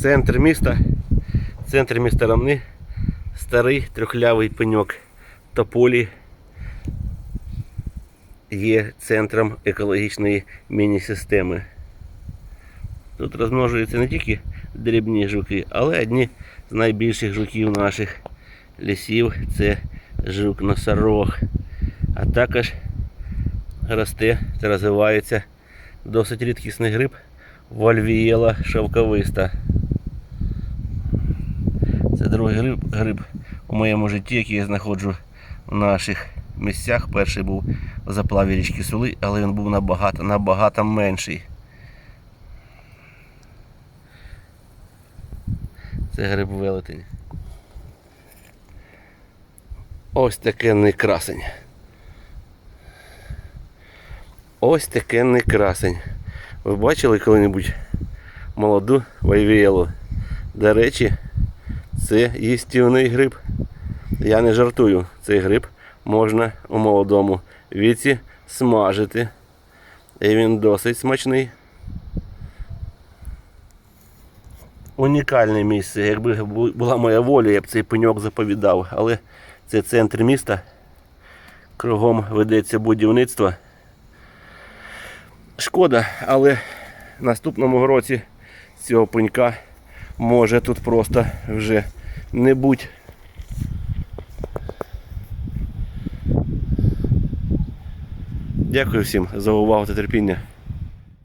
Центр міста. Центр міста Ромни. Старий трьохлявий пеньок тополі є центром екологічної міні-системи. Тут розмножуються не тільки дрібні жуки, але одні з найбільших жуків наших лісів це жук носорог. А також росте та розвивається досить рідкісний гриб вольвієла шовковиста. Другий гриб, гриб у моєму житті, який я знаходжу в наших місцях. Перший був в заплаві річки Сули, але він був набагато, набагато менший. Це гриб велетень. Ось таке красень. Ось таке красень. Ви бачили коли-небудь молоду вайвієлу? До речі, це їстівний гриб. Я не жартую. Цей гриб можна у молодому віці смажити. І він досить смачний. Унікальне місце. Якби була моя воля, я б цей пеньок заповідав. Але це центр міста. Кругом ведеться будівництво. Шкода, але наступному році цього пенька може тут просто вже не будь. Дякую всім за увагу та терпіння.